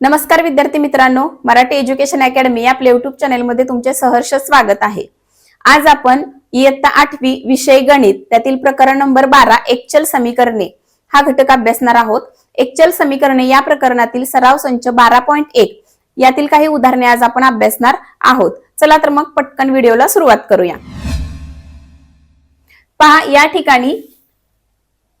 नमस्कार विद्यार्थी मित्रांनो मराठी एज्युकेशन अकॅडमी या आपल्या युट्यूब चॅनलमध्ये तुमचे सहर्ष स्वागत आहे. आज आपण इयत्ता आठवी विषय गणित त्यातील प्रकरण नंबर बारा एकचल समीकरणे. हा घटक अभ्यासणार आहोत. एकचल समीकरणे या प्रकरणातील सराव संच बारा पॉईंट एक. यातील काही उदाहरणे आज आपण अभ्यासणार आहोत. चला तर मग पटकन व्हिडिओला सुरुवात करूया. पहा या ठिकाणी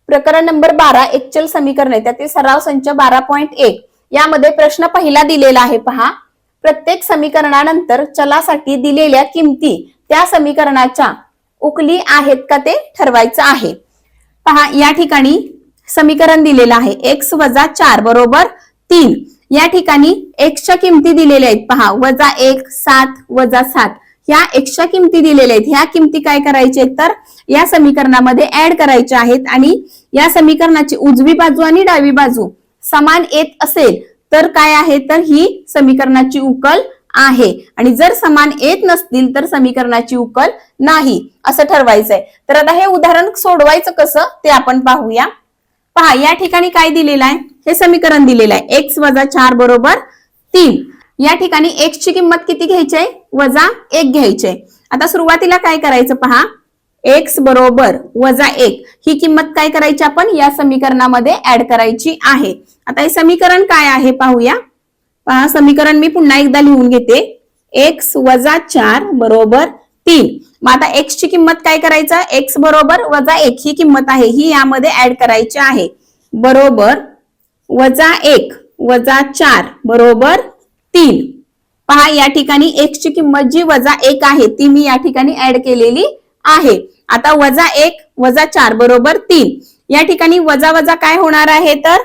प्रकरण नंबर बारा एकचल समीकरणे त्यातील सराव संच बारा पॉईंट एक. यामध्ये प्रश्न पहिला दिलेला आहे पहा. प्रत्येक समीकरणानंतर चलासाठी दिलेल्या किमती त्या समीकरणाच्या उकली आहेत का ते ठरवायचं आहे. पहा या ठिकाणी समीकरण दिलेलं आहे. एक्स वजा चार बरोबर तीन. या ठिकाणी एक्सच्या किमती दिलेल्या आहेत पहा. वजा एक सात वजा सात. ह्या एक्सच्या किमती दिलेल्या आहेत. ह्या किमती काय करायच्या आहेत तर या समीकरणामध्ये ऍड करायच्या आहेत आणि या समीकरणाची उजवी बाजू आणि डावी बाजू समान येत असेल तर काय आहे? तर ही समीकरणाची उकल आहे. आणि जर समान येत नसतील तर समीकरणाची उकल नाही. असं ठरवायचंय. तर आता हे उदाहरण सोडवायचं कसं ते आपण पाहूया. पहा या ठिकाणी काय दिलेलं आहे? हे समीकरण दिलेलं आहे. एक्स वजा चार बरोबर तीन. या ठिकाणी एक्स ची किंमत किती घ्यायची आहे वजा एक घ्यायची आहे आता सुरुवातीला काय करायचं पहा? एक्स बरोबर वजा एक. ही किंमत काय करायची आपण? या समीकरणामध्ये ऍड करायची आहे. आता हे समीकरण काय आहे पाहूया. पहा समीकरण मी पुन्हा एकदा लिहून घेते. एक्स वजा चार बरोबर तीन. मग आता एक्स ची किंमत काय करायचं? एक्स बरोबर वजा एक ही किंमत आहे. ही यामध्ये ऍड करायची आहे. बरोबर वजा एक वजा चार बरोबर तीन. पहा या ठिकाणी एक्स ची किंमत जी वजा एक आहे ती मी या ठिकाणी ऍड केलेली आहे. आता वजा एक वजा चार बरोबर तीन. या ठिकाणी वजा वजा काय होणार आहे तर?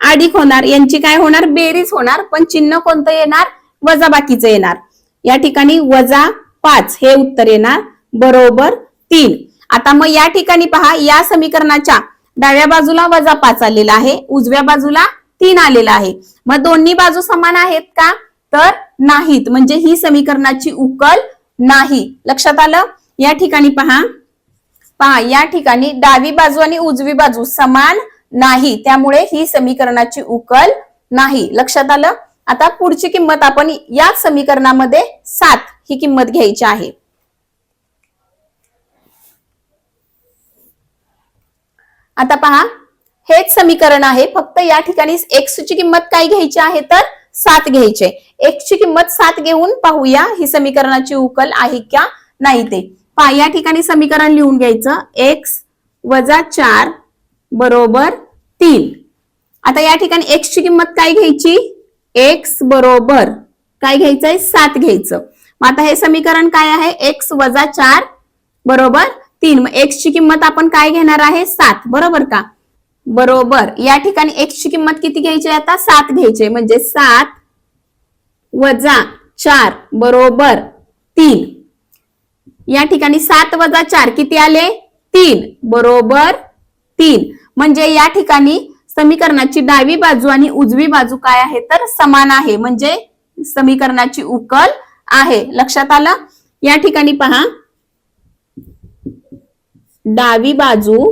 अधिक होणार यांची काय होणार? बेरीज होणार पण चिन्ह कोणतं येणार? वजा बाकीचं येणार. या ठिकाणी वजा पाच हे उत्तर येणार बरोबर तीन. आता मग या ठिकाणी पहा या समीकरणाच्या डाव्या बाजूला वजा पाच आलेला आहे उजव्या बाजूला तीन आलेला आहे. मग दोन्ही बाजू समान आहेत का? तर नाहीत. म्हणजे ही समीकरणाची उकल नाही. लक्षात आलं? या ठिकाणी पहा. पहा या ठिकाणी डावी बाजू आणि उजवी बाजू समान नाही. त्यामुळे ही समीकरणाची उकल नाही. लक्षात आलं? आता पुढची किंमत आपण या समीकरणामध्ये सात ही किंमत घ्यायची आहे. आता पहा. हेच समीकरण आहे. फक्त या ठिकाणी एक्स ची किंमत काय घ्यायची आहे? तर सात घ्यायचे. एक्स ची किंमत सात घेऊन पाहूया ही समीकरणाची उकल आहे का नाही ते. पहा या ठिकाणी समीकरण लिहून घ्यायचं. एक्स वजा चार बरोबर तीन. आता या ठिकाणी एक्स ची किंमत काय घ्यायची? एक्स बरोबर. काय घ्यायचंय? सात घ्यायचं. मग आता हे समीकरण काय आहे? एक्स वजा चार बरोबर तीन. मग एक्स ची किंमत आपण काय घेणार आहे? सात. बरोबर का? बरोबर. या ठिकाणी एक्स ची किंमत किती घ्यायची आहे आता? सात घ्यायची आहे. म्हणजे सात वजा चार बरोबर तीन. या ठिकाणी सात वजा चार किती आले? तीन. बरोबर तीन. म्हणजे या ठिकाणी समीकरणाची डावी बाजू आणि उजवी बाजू काय आहे? तर समान आहे. म्हणजे समीकरणाची उकल आहे. लक्षात आलं? या ठिकाणी पहा. डावी बाजू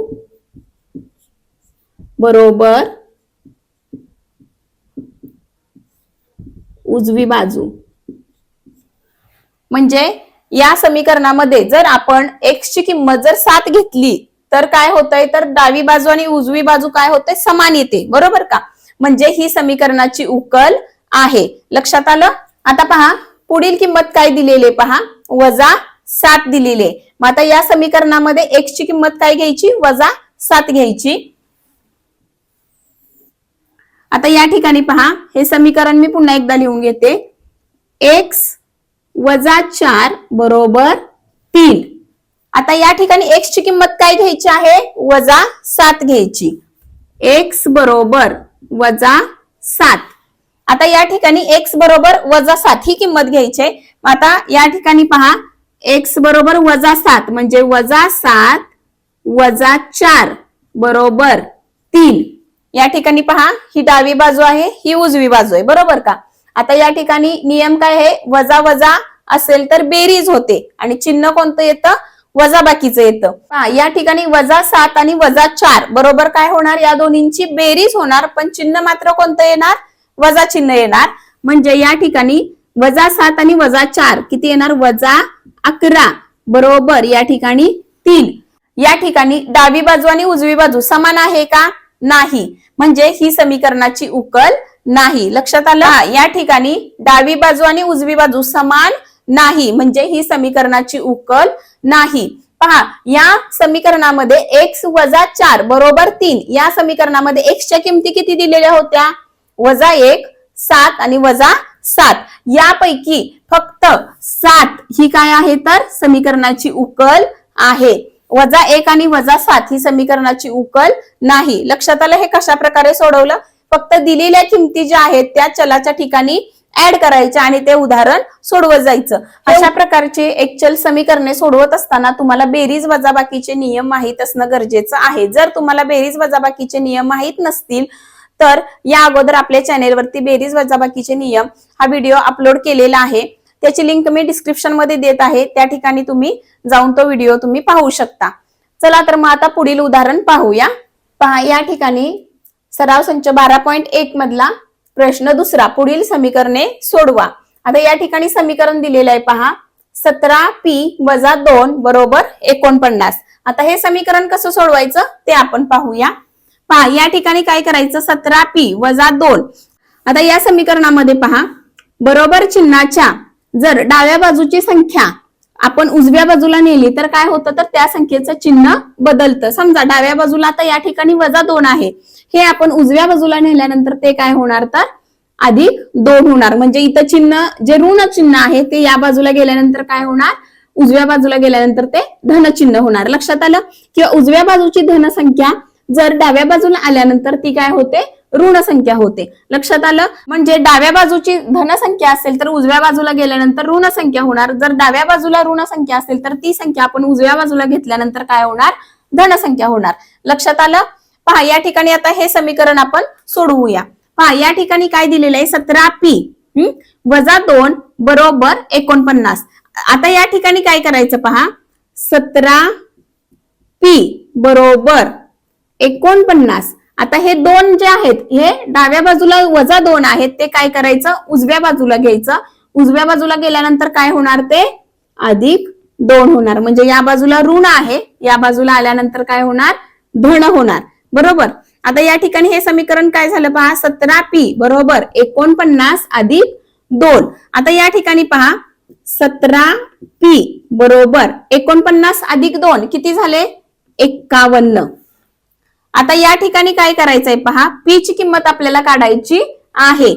बरोबर उजवी बाजू. म्हणजे या समीकरणामध्ये जर आपण एक्सची किंमत जर सात घेतली तर काय होतंय? तर डावी बाजू आणि उजवी बाजू काय होते समान येते. बरोबर का? म्हणजे ही समीकरणाची उकल आहे. लक्षात आलं? आता पहा पुढील किंमत काय दिलेली पहा? वजा सात दिलेली. मग आता या समीकरणामध्ये एक्स ची किंमत काय घ्यायची? वजा सात घ्यायची. आता या ठिकाणी पहा हे समीकरण मी पुन्हा एकदा लिहून घेते. एक्स वजा चार बरोबर तीन. आता या ठिकाणी एक्स ची किंमत काय घ्यायची आहे? वजा सात घ्यायची. एक्स बरोबर वजा सात. आता या ठिकाणी एक्स बरोबर वजा सात ही किंमत घ्यायची आहे. आता या ठिकाणी पहा एक्स बरोबर वजा सात म्हणजे वजा सात वजा चार बरोबर तीन. या ठिकाणी पहा ही डावी बाजू आहे ही उजवी बाजू आहे. बरोबर का? आता या ठिकाणी नियम काय आहे? वजा वजा असेल तर बेरीज होते. आणि चिन्ह कोणतं येतं? वजा बाकीचं येतं. हा या ठिकाणी वजा सात आणि वजा चार बरोबर काय होणार? या दोन्हींची बेरीज होणार पण चिन्ह मात्र कोणतं येणार? वजा चिन्ह येणार. म्हणजे या ठिकाणी वजा सात आणि वजा चार किती येणार? वजा अकरा बरोबर या ठिकाणी तीन. या ठिकाणी डावी बाजू आणि उजवी बाजू समान आहे का? नाही. म्हणजे ही समीकरणाची उकल नाही. लक्षात आलं? या ठिकाणी डावी बाजू आणि उजवी बाजू समान नाही. म्हणजे ही समीकरणाची उकल नाही. पहा या समीकरणामध्ये एक्स वजा चार बरोबर तीन. या समीकरणामध्ये एक्सच्या किमती किती दिलेल्या होत्या? वजा एक सात आणि वजा सात. यापैकी फक्त सात ही काय आहे तर? समीकरणाची उकल आहे. वजा एक आणि वजा सात ही समीकरणाची उकल नाही. लक्षात आलं हे कशा प्रकारे सोडवलं? फक्त दिलेल्या किमती ज्या आहेत त्या चलाच्या ठिकाणी ऍड करायच्या आणि ते उदाहरण सोडवत जायचं. अशा प्रकारचे एकचल समीकरणे सोडवत असताना तुम्हाला बेरीज वजाबाकीचे नियम माहीत असणं गरजेचं आहे. जर तुम्हाला बेरीज वजाबाकीचे नियम माहीत नसतील तर या अगोदर आपल्या चॅनेलवरती बेरीज वजाबाकीचे नियम हा व्हिडिओ अपलोड केलेला आहे. त्याची लिंक मी डिस्क्रिप्शनमध्ये देत आहे. त्या ठिकाणी तुम्ही जाऊन तो व्हिडिओ तुम्ही पाहू शकता. चला तर मग आता पुढील उदाहरण पाहूया. पहा या ठिकाणी सराव संच बारा पॉईंट एक मधला प्रश्न दुसरा पुढील समीकरणे सोडवा. आता या ठिकाणी समीकरण दिलेलं आहे पहा. सतरा पी वजा दोन बरोबर एकोणपन्नास. आता हे समीकरण कसं सोडवायचं? ते आपण पाहूया. पहा या ठिकाणी काय करायचं? सतरा पी वजा दोन. आता या समीकरणामध्ये पहा. बरोबर चिन्हाच्या जर डाव्या बाजूची संख्या आपण उजव्या बाजूला नेली तर काय होतं? तर त्या संख्येचं चिन्ह बदलतं. समजा डाव्या बाजूला आता या ठिकाणी वजा दोन आहे. हे आपण उजव्या बाजूला नेल्यानंतर ते काय होणार? तर अधिक दोन होणार. म्हणजे इथं चिन्ह जे ऋण चिन्ह आहे ते या बाजूला गेल्यानंतर काय होणार? उजव्या बाजूला गेल्यानंतर ते धन चिन्ह होणार. लक्षात आलं? किंवा उजव्या बाजूची धनसंख्या जर डाव्या बाजूला आल्यानंतर ती काय होते? ऋण संख्या होते. लक्षात आलं? म्हणजे डाव्या बाजूची धनसंख्या असेल तर उजव्या बाजूला गेल्यानंतर ऋण संख्या होणार. जर डाव्या बाजूला ऋण संख्या असेल तर ती संख्या आपण उजव्या बाजूला घेतल्यानंतर काय होणार? धनसंख्या होणार. लक्षात आलं? पहा या ठिकाणी आता हे समीकरण आपण सोडवूया. पहा या ठिकाणी काय दिलेलं आहे? सतरा पी वजा दोन बरोबर एकोणपन्नास. आता या ठिकाणी काय करायचं पहा? सतरा पी बरोबर एकोणपन्नास. आता हे दोन जे आहेत हे डाव्या बाजूला वजा दोन आहेत ते काय करायचं? उजव्या बाजूला घ्यायचं. उजव्या बाजूला गेल्यानंतर काय होणार ते? अधिक दोन होणार. म्हणजे या बाजूला ऋण आहे या बाजूला आल्यानंतर काय होणार? धन होणार. बरोबर? आता या ठिकाणी हे समीकरण काय झालं पहा? सतरा पी बरोबर? एकोणपन्नास अधिक दोन. आता या ठिकाणी पहा. सतरा पी बरोबर? एकोणपन्नास अधिक दोन. किती झाले? एक्कावन्न आता या ठिकाणी काय करायचंय पहा? पी ची किंमत आपल्याला काढायची आहे.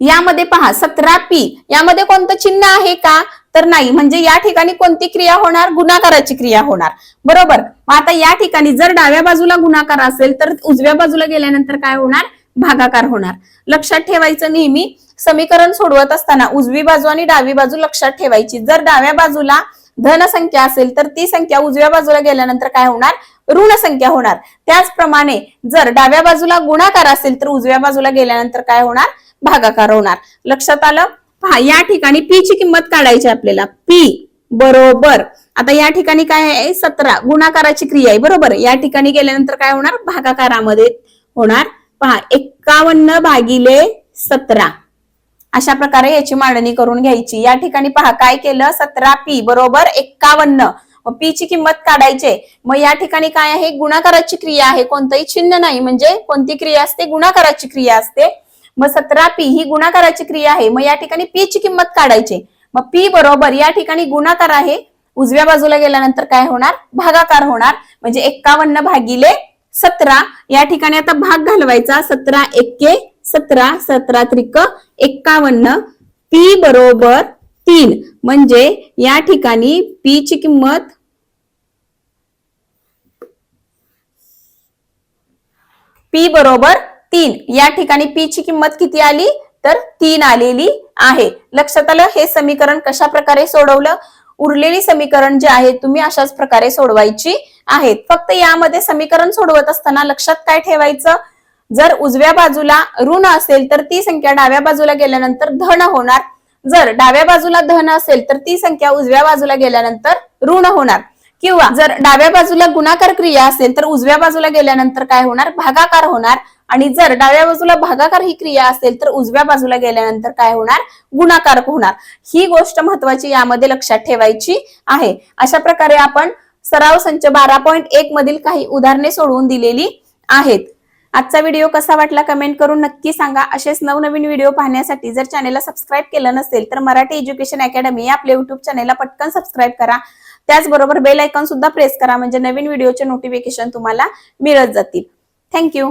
यामध्ये पहा सतरा पी यामध्ये कोणतं चिन्ह आहे का? तर नाही. म्हणजे या ठिकाणी कोणती क्रिया होणार? गुणाकाराची क्रिया होणार. बरोबर? आता या ठिकाणी जर डाव्या बाजूला गुणाकार असेल तर उजव्या बाजूला गेल्यानंतर काय होणार? भागाकार होणार. लक्षात ठेवायचं नेहमी समीकरण सोडवत असताना उजवी बाजू आणि डावी बाजू लक्षात ठेवायची. जर डाव्या बाजूला धन संख्या असेल तर ती संख्या उजव्या बाजूला गेल्यानंतर काय होणार? ऋण संख्या होणार. त्याचप्रमाणे जर डाव्या बाजूला गुणाकार असेल तर उजव्या बाजूला गेल्यानंतर काय होणार? भागाकार होणार. लक्षात आलं? पहा या ठिकाणी पी ची किंमत काढायची आपल्याला. पी बरोबर. आता या ठिकाणी काय आहे? सतरा. गुणाकाराची क्रिया आहे बरोबर? या ठिकाणी गेल्यानंतर काय होणार? भागाकारामध्ये होणार. पहा एक्कावन्न भागिले सतरा. अशा प्रकारे याची मांडणी करून घ्यायची. या ठिकाणी पहा काय केलं? सतरा पी बरोबर? एक्कावन्न. पी ची किंमत काढायचे. मग या ठिकाणी काय आहे? गुणाकाराची क्रिया आहे. कोणतंही चिन्ह नाही. म्हणजे कोणती क्रिया असते? गुणाकाराची क्रिया असते. मग सतरा पी ही गुणाकाराची क्रिया आहे. मग या ठिकाणी पी ची किंमत काढायची. मग पी बरोबर या ठिकाणी गुणाकार आहे. उजव्या बाजूला गेल्यानंतर काय होणार? भागाकार होणार. म्हणजे एक्कावन्न भागिले सतरा. या ठिकाणी आता भाग घालवायचा. सतरा एक्के सतरा. सतरा त्रिक एक्कावन्न. पी बरोबर तीन. म्हणजे या ठिकाणी पी ची किंमत पी बरोबर तीन. या ठिकाणी पी ची किंमत किती आली? तर तीन आलेली आहे. लक्षात आलं? हे समीकरण कशा प्रकारे सोडवलं? उरलेली समीकरण जे आहे तुम्ही अशाच प्रकारे सोडवायची आहेत. फक्त यामध्ये समीकरण सोडवत असताना लक्षात काय ठेवायचं? जर उजव्या बाजूला ऋण असेल तर ती संख्या डाव्या बाजूला गेल्यानंतर धन होणार. जर डाव्या बाजूला धन असेल तर ती संख्या उजव्या बाजूला गेल्यानंतर ऋण होणार. किंवा जर डाव्या बाजूला गुणाकार क्रिया असेल तर उजव्या बाजूला गेल्यानंतर काय होणार? भागाकार होणार. आणि जर डाव्या बाजूला भागाकार ही क्रिया असेल तर उजव्या बाजूला गेल्यानंतर काय होणार? गुणाकार होणार. ही गोष्ट महत्वाची यामध्ये लक्षात ठेवायची आहे. अशा प्रकारे आपण सराव संच बारा पॉईंट एक मधील काही उदाहरणे सोडवून दिलेली आहेत. आजचा व्हिडिओ कसा वाटला कमेंट करून नक्की सांगा. असेच नवनवीन व्हिडिओ पाहण्यासाठी जर चॅनेलला सबस्क्राईब केलं नसेल तर मराठी एज्युकेशन अकॅडमी या आपल्या युट्यूब चॅनेलला पटकन सबस्क्राईब करा. त्याचबरोबर बेल आयकॉन सुद्धा प्रेस करा. म्हणजे नवीन व्हिडिओचे नोटिफिकेशन तुम्हाला मिळत जातील. थँक्यू